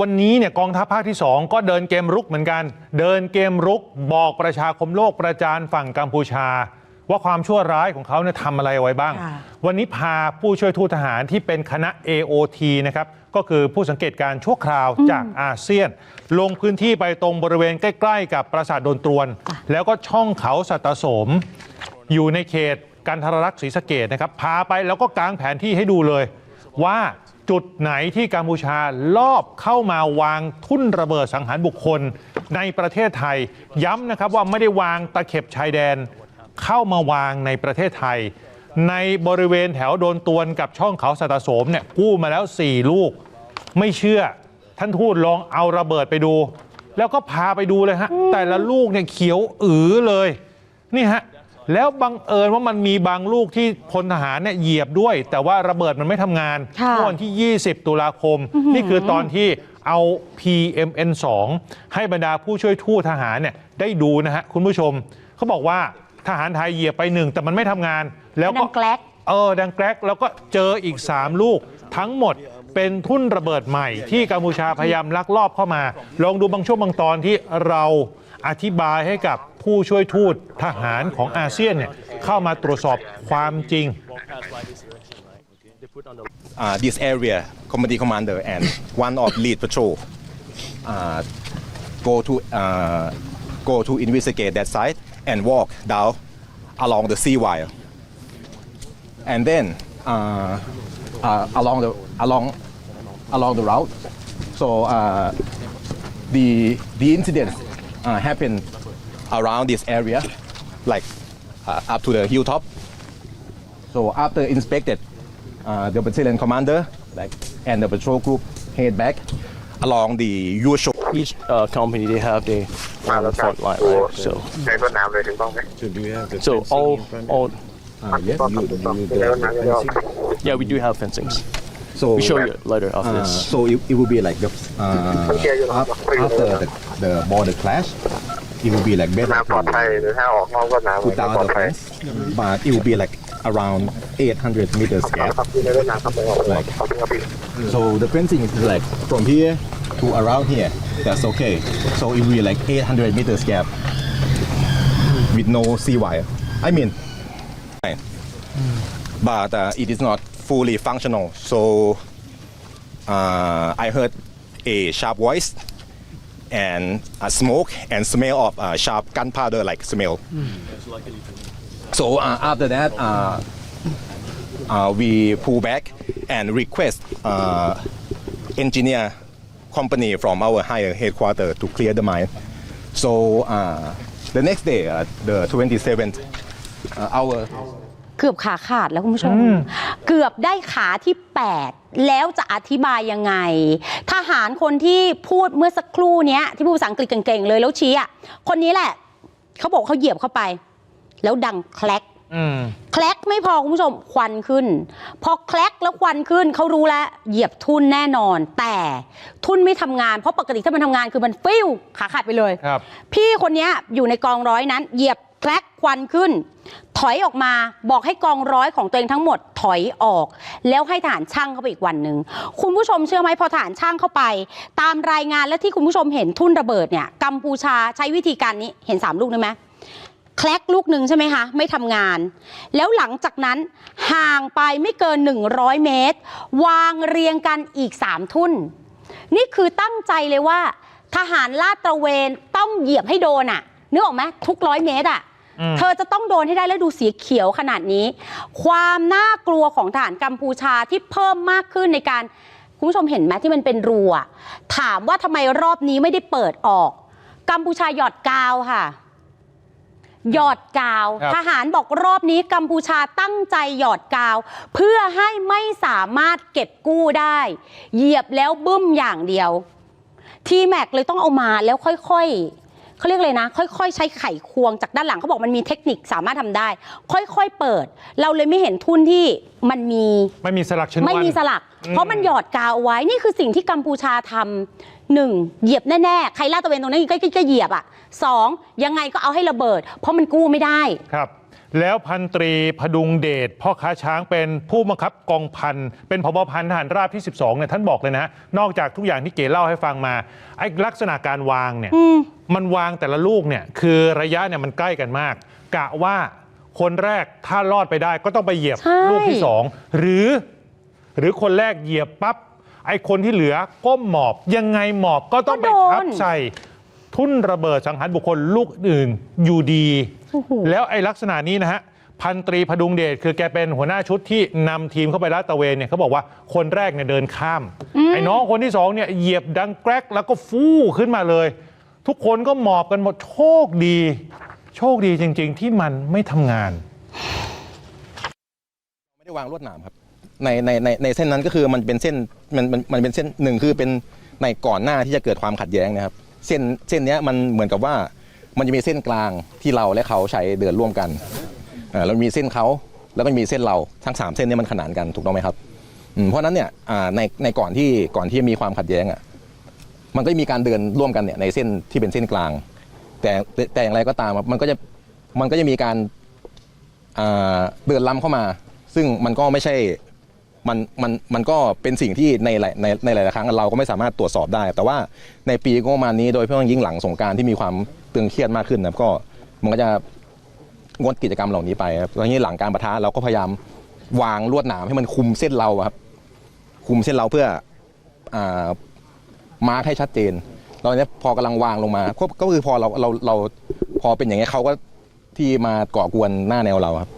วันนี้เนี่ยกองทัพภาคที่ 2 ก็เดินเกมรุกเหมือนกัน เดินเกมรุกบอกประชาคมโลกประจานฝั่งกัมพูชา ว่าความชั่วร้ายของเขาเนี่ยทำอะไรเอาไว้บ้างค่ะวันนี้พาผู้ช่วยทูตทหารที่เป็นคณะ AOT นะครับก็คือผู้สังเกตการณ์ชั่วคราวจากอาเซียน ลงพื้นที่ไปตรงบริเวณใกล้ ๆ กับปราสาทโดนตรวน แล้วก็ช่องเขาสัตสม อยู่ในเขตกันทรรักษ์ศรีสะเกดนะครับพาไปแล้วก็กางแผนที่ให้ดูเลยว่า จุดไหนที่กัมพูชาลอบเข้ามาวางทุ่นระเบิดสังหารบุคคลในประเทศไทย ย้ำนะครับว่าไม่ได้วางตะเข็บชายแดน เข้ามาวางในประเทศไทย ในบริเวณแถวโดนตวนกับช่องเขาสัตสมเนี่ยกู้มาแล้ว 4 ลูก ไม่เชื่อ ท่านทูตลองเอาระเบิดไปดู แล้วก็พาไปดูเลยฮะแต่ละลูกเนี่ยเขียวอือเลยนี่ฮะ แล้วบังเอิญว่ามันมีบางลูกที่พลทหารเนี่ยเหยียบด้วย แต่ว่าระเบิดมันไม่ทำงานค่ะเมื่อวันที่ 20 ตุลาคม นี่คือตอนที่เอา PMN2 ให้บรรดาผู้ช่วยทูตทหารเนี่ยได้ดูนะฮะคุณผู้ชม เขาบอกว่าทหารไทยเหยียบไปหนึ่งแต่มันไม่ทำงาน แล้วดัก็งแกลก เออดังแกรกแล้วก็เจออีก 3 ลูก ทั้งหมดเป็นทุ่นระเบิดใหม่ ที่กัมพูชาพยายามลักลอบเข้ามา ลองดูบางช่วงบางตอนที่เราอธิบายให้กับ ผู้ช่วยทูตทหารของอาเซียนเนี่ยเข้ามาตรวจสอบความจริง uh, this area committee commander and one of lead patrol uh, go to uh, go to investigate that site and walk down along the sea wire and then uh, uh, along the along along the route so uh, the the incident uh, happened around this area, like uh, up to the hilltop. So after inspected, uh, the battalion commander like, and the patrol group head back along the usual. Each uh, company they have their front line, right? So, so do you have the so all all. Uh, yeah, you, you, the yeah, we do have fencings. So we show you uh, later after uh, this. So it, it will be like the uh, after the, the border clash, it will be like better น้ำปลอดภัย to หรือถ้าออกนอกต้นน้ำ put ไม่ down ปลอด the ภัย fence but it will be like around 800 meters ครั gap บครับที่ในต้นน้ำครับไม่ออกเลยครับพี่ครับพี่ so the fencing is like from here to around here that's okay so it will be like 800 meters gap with no sea wire I mean but uh, it is not fully functional. So uh, I heard a sharp voice and a smoke and smell of uh, sharp gunpowder like smell. So uh, after that, uh, uh, we pull back and request uh, engineer company from our higher headquarters to clear the mine. So uh, the next day, uh, the 27th, uh, our เกือบขาขาดแล้วคุณผู้ชมเกือบได้ขาที่ 8 แล้วจะอธิบายยังไง ทหารคนที่พูดเมื่อสักครู่เนี้ย ที่พูดภาษาอังกฤษเก่งๆเลยแล้วชี้อะคนนี้แหละ เขาบอกเขาเหยียบเข้าไป แล้วดังแคลก อืม แคลกไม่พอคุณผู้ชมควันขึ้น พอแคลกแล้วควันขึ้นเขารู้แล้วเหยียบทุ่นแน่นอน แต่ทุ่นไม่ทำงานเพราะปกติถ้ามันทำงานคือมันฟิวขาขาดไปเลย ครับ พี่คนเนี้ยอยู่ในกองร้อยนั้น เหยียบแคลกควันขึ้น ถอยออกมาบอกให้กองร้อยของตัวเองทั้งหมดถอยออก แล้วให้ทหารช่างเข้าไปอีกวันหนึ่งคุณผู้ชมเชื่อไหมพอทหารช่างเข้าไป ตามรายงานและที่คุณผู้ชมเห็นทุ่นระเบิดเนี่ยกัมพูชาใช้วิธีการนี้เห็นสามลูกได้ไหมแคลกลูกหนึ่งใช่ไหมคะ ไม่ทำงาน แล้วหลังจากนั้นห่างไปไม่เกิน 100 เมตร วางเรียงกันอีก 3 ทุ่น นี่คือตั้งใจเลยว่า ทหารลาดตระเวนต้องเหยียบให้โดนอะนึกออกไหมทุกร้อยเมตรอะ เธอจะต้องโดนให้ได้แล้วดูสีเขียวขนาดนี้ ความน่ากลัวของทหารกัมพูชาที่เพิ่มมากขึ้นในการคุณผู้ชมเห็นไหมที่มันเป็นรูอะถามว่าทำไมรอบนี้ไม่ได้เปิดออก กัมพูชาหยอดกาวค่ะ หยอดกาวครับทหารบอกรอบนี้กัมพูชาตั้งใจหยอดกาว เพื่อให้ไม่สามารถเก็บกู้ได้ เหยียบแล้วบึ้มอย่างเดียว ทีแม็กเลยต้องเอามาแล้วค่อยๆ เขาเรียกเลยนะ ค่อยๆ ใช้ไขควงจากด้านหลังเขาบอกมันมีเทคนิคสามารถทำได้ ค่อยๆ เปิด เราเลยไม่เห็นทุ่นที่มันมีไม่มีสลักชนวน ไม่มีสลักอืมเพราะมันหยอดกาวเอาไว้นี่คือสิ่งที่กัมพูชาทำหนึ่งเหยียบแน่ๆ ใครลาดตระเวนตรงนั้นก็ก็ก็เหยียบอะสองยังไงก็เอาให้ระเบิด เพราะมันกู้ไม่ได้ ครับแล้วพันตรีพดุงเดชพ่อค้าช้างเป็นผู้บังคับกองพัน เป็นพบพันทหารราบที่ 12เนี่ยท่านบอกเลยนะ นอกจากทุกอย่างที่เก๋เล่าให้ฟังมาไอ้ลักษณะการวางเนี่ยมันวางแต่ละลูกเนี่ยคือระยะเนี่ยมันใกล้กันมาก กะว่า คนแรกถ้ารอดไปได้ก็ต้องไปเหยียบใช่ ลูกที่สองหรือ หรือคนแรกเหยียบปั๊บไอ้คนที่เหลือก้มหมอบ ยังไงหมอบก็ต้องไปทับใส่ทุ่นระเบิดสังหารบุคคลลูกอื่นอยู่ดีแล้วไอ้ลักษณะนี้นะฮะ พันตรีพดุงเดชคือแกเป็นหัวหน้าชุดที่นำทีมเข้าไปลาดตระเวนเนี่ยเขาบอกว่าคนแรกเนี่ยเดินข้ามไอ้น้องคนที่สองเนี่ยเหยียบดังแกรกแล้วก็ฟู่ขึ้นมาเลย ทุกคนก็หมอบกันหมดโชคดี โชคดีจริง ๆ ที่มันไม่ทำงาน ไม่ได้วางลวดหนามครับในในในในเส้นนั้นก็คือมันเป็นเส้นมันมันมันเป็นเส้นหนึ่งคือเป็นในก่อนหน้าที่จะเกิดความขัดแย้งนะครับ เส้นเส้นเนี้ยมันเหมือนกับว่ามันจะมีเส้นกลางที่เราและเขาใช้เดินร่วมกันอ่าแล้วมีเส้นเขาแล้วก็มีเส้นเราทั้งสามเส้นเนี้มันขนานกันถูกต้องไหมครับอืมเพราะฉะนั้นเนี่ยอ่าในในก่อนที่ก่อนที่มีความขัดแย้งอะมันก็จะมีการเดินร่วมกันเนี่ยในเส้นที่เป็นเส้นกลาง แต่แต่อย่างไรก็ตามครับมันก็จะมันก็จะมีการอ่าเดินล้ำเข้ามา ซึ่งมันก็ไม่ใช่มันมันมันก็เป็นสิ่งที่ในหลายในในหลายๆครั้งเราก็ไม่สามารถตรวจสอบได้ แต่ว่าในปีงบประมาณนี้โดยเฉพาะยิ่งหลังสงกรารที่มีความตึงเครียดมากขึ้นนะครับก็มันก็จะงดกิจกรรมเหล่านี้ไปครับแล้วนี้หลังการประทะเราก็พยายามวางลวดหนามให้มันคุมเส้นเราอะครับ คุมเส้นเราเพื่ออามาร์คให้ชัดเจน เราเนี้ยพอกำลังวางลงมาก็ก็คือพอเราเราเราพอเป็นอย่างเงี้ยเขาก็ที่มาก่อกวนหน้าแนวเราครับ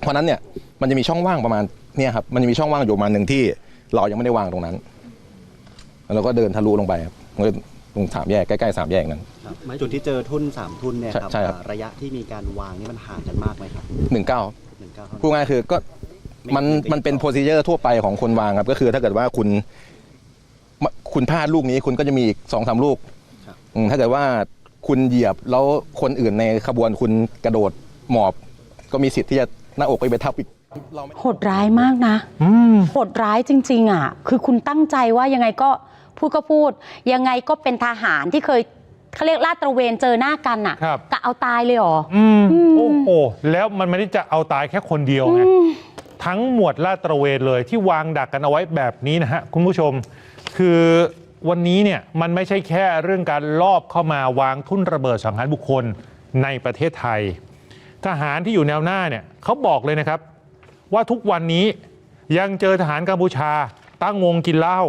เพราะฉะนั้นเนี่ยมันจะมีช่องว่างประมาณเนี่ยครับมันจะมีช่องว่างอยู่ประมาณหนึ่งที่เรายังไม่ได้วางตรงนั้นแล้วเราก็เดินทะลุลงไปครับมันก็ตรงสามแยกใกล้ๆสามแยกนั้นครับจุดที่เจอทุ่นสามทุ่นเนี่ยครับใช่ใช่ครับอ่าระยะที่มีการวางนี่มันห่างกันมากไหมครับหนึ่งเก้าหนึ่งเก้าเท่าพูดนั้นง่ายๆคือก็มันไม่ไม่มันเป็นโ r o ซีเจอร์ทั่วไปของคนวางครับ ก็คือถ้าเกิดว่าคุณม คุณพลาดลูกนี้คุณก็จะมีอีกสองสามลูกอืมถ้าเกิดว่าคุณเหยียบแล้วคนอื่นในขบวนคุณกระโดดหมอบ ก็มีสิทธิ์ที่จะหน้าอกไปไปทับอีกเราไม่โหดร้ายมากนะ อืม โหดร้ายจริง ๆ อะ คือคุณตั้งใจว่ายังไงก็พูดก็พูด ยังไงก็เป็นทหารที่เคยเขาเรียกลาดตระเวนเจอหน้ากันอะครับ กะเอาตายเลยเหรอ อืมโอ้โหแล้วมันไม่ได้จะเอาตายแค่คนเดียวไงทั้งหมวดลาดตระเวนเลยที่วางดักกันเอาไว้แบบนี้นะฮะคุณผู้ชม คือวันนี้เนี่ยมันไม่ใช่แค่เรื่องการลอบเข้ามาวางทุ่นระเบิดสังหารบุคคลในประเทศไทย ทหารที่อยู่แนวหน้าเนี่ยเขาบอกเลยนะครับ ว่าทุกวันนี้ยังเจอทหารกัมพูชา ตั้งวงกินเหล้า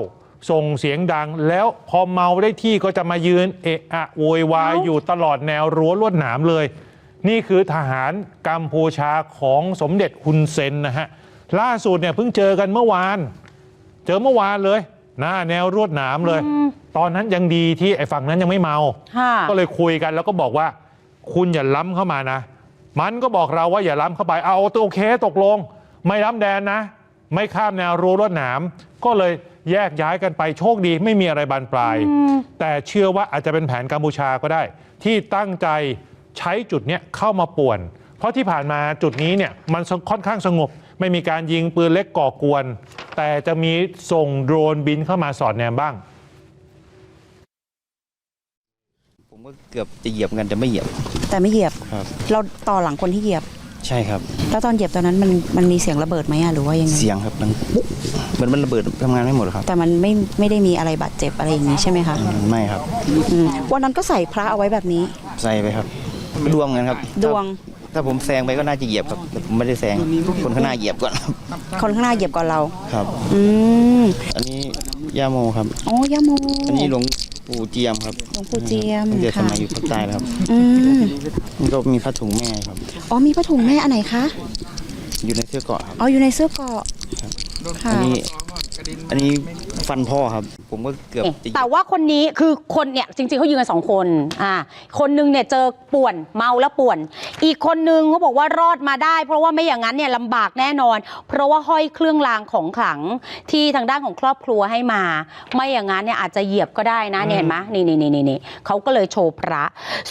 ส่งเสียงดัง แล้วพอเมาได้ที่ก็จะมายืนเอะอะโวยวายเอ้าอยู่ตลอดแนวรั้วลวดหนามเลย นี่คือทหารกัมพูชาของสมเด็จฮุนเซนนะฮะล่าสุดเนี่ยเพิ่งเจอกันเมื่อวาน เจอเมื่อวานเลย หน้าแนวรวดหนามเลย ตอนนั้นยังดีที่ไอ้ฝั่งนั้นยังไม่เมาค่ะก็เลยคุยกันแล้วก็บอกว่า คุณอย่าล้ำเข้ามานะ มันก็บอกเราว่าอย่าล้ำเข้าไปเอาโอเคตกลง ไม่ล้ำแดนนะ ไม่ข้ามแนวรั้วลวดหนาม ก็เลยแยกย้ายกันไปโชคดีไม่มีอะไรบานปลาย แต่เชื่อว่าอาจจะเป็นแผนกัมพูชาก็ได้ ที่ตั้งใจใช้จุดเนี้ยเข้ามาป่วน เพราะที่ผ่านมาจุดนี้เนี่ยมันค่อนข้างสงบ ไม่มีการยิงปืนเล็กก่อกวน แต่จะมีส่งโดรนบินเข้ามาสอดแนมบ้าง ผมก็เกือบจะเหยียบกันแต่ไม่เหยียบแต่ไม่เหยียบ ครับ เราต่อหลังคนที่เหยียบ ใช่ครับ แล้วตอนเหยียบตอนนั้นมันมันมีเสียงระเบิดไหมอะหรือว่ายังไงเสียงครับมันปุ๊บเหมือนมันระเบิดทำงานไม่หมดครับแต่มันไม่ไม่ได้มีอะไรบาดเจ็บอะไรอย่างนี้ใช่ไหมคะอืมไม่ครับ อืมวันนั้นก็ใส่พระเอาไว้แบบนี้ ใส่ไปครับ ดวงกันครับดวง ถ้าถ้าผมแซงไปก็น่าจะเหยียบครับแต่ผมไม่ได้แซงคนข้างหน้าเหยียบก่อนครับคนข้างหน้าเหยียบก่อนเรา ครับ อืมอันนี้ย่าโมครับ โอ้ยาโมอันนี้หลวงปู่เจียมครับหลวงปู่เจียมตั้งแต่สค่ะมัยอยู่ภาคใต้แล้วครับอืมมันก็มีผ้าถุงแม่ครับ อ๋อมีผ้าถุงแม่อันไหนคะอยู่ในเสื้อเกราะครับ อ๋ออยู่ในเสื้อเกราะค่ะอันนี้อันนี้ ฟันพ่อครับ ผมก็เกือบจะเหยียบแต่ว่าคนนี้คือคนเนี่ยจริงๆเขายืนกันสองคนอ่าคนหนึงเนี่ยเจอป่วนเมาแล้วป่วน อีกคนนึงเขาบอกว่ารอดมาได้ เพราะว่าไม่อย่างนั้นเนี่ยลำบากแน่นอน เพราะว่าห้อยเครื่องรางของขลังที่ทางด้านของครอบครัวให้มา ไม่อย่างนั้นเนี่ยอาจจะเหยียบก็ได้นะเนี่ยเห็นไหมนี่นี่นี่นี่นี่เขาก็เลยโชว์พระ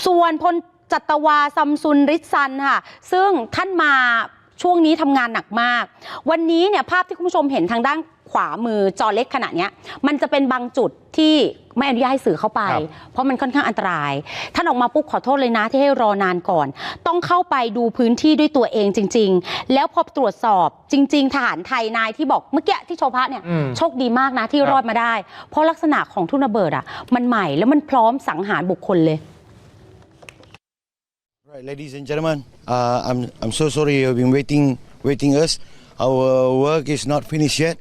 ส่วนพลจัตวาซัมซุนริซซันค่ะ ซึ่งท่านมา ช่วงนี้ทำงานหนักมาก วันนี้เนี่ยภาพที่คุณผู้ชมเห็นทางด้านขขวามือจอเล็กขนาดเนี้ยมันจะเป็นบางจุดที่ไม่อนุญาตให้สื่อเข้าไปครับเพราะมันค่อนข้างอันตราย ท่านออกมาปุ๊บขอโทษเลยนะที่ให้รอนานก่อน ต้องเข้าไปดูพื้นที่ด้วยตัวเองจริง ๆ แล้วพอตรวจสอบจริง ๆ ทหารไทยนายที่บอกเมื่อกี้ที่โชว์พระเนี่ยอืมโชคดีมากนะที่ครับรอดมาได้ เพราะลักษณะของทุ่นระเบิดอะมันใหม่แล้วมันพร้อมสังหารบุคคลเลย Right, ladies and gentlemen, uh, I'm I'm so sorry you've been waiting waiting us. Our work is not finished yet.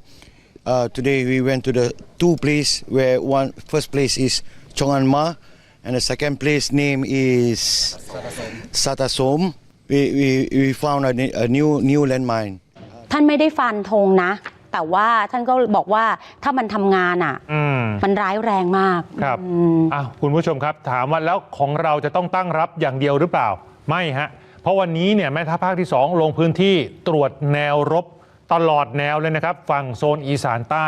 Uh, today we went to the two place where one first place is Chongan Ma, and the second place name is Satasom. We, we, we found a, ne- a new new landmine. ท่านไม่ได้ฟันธงนะ แต่ว่าท่านก็บอกว่าถ้ามันทำงานอะมันร้ายแรงมากครับอ่าคุณผู้ชมครับ ถามว่าแล้วของเราจะต้องตั้งรับอย่างเดียวหรือเปล่าไม่ฮะเพราะวันนี้เนี่ยแม่ทัพภาคที่ 2 ลงพื้นที่ตรวจแนวรบตลอดแนวเลยนะครับ ฝั่งโซนอีสานใต้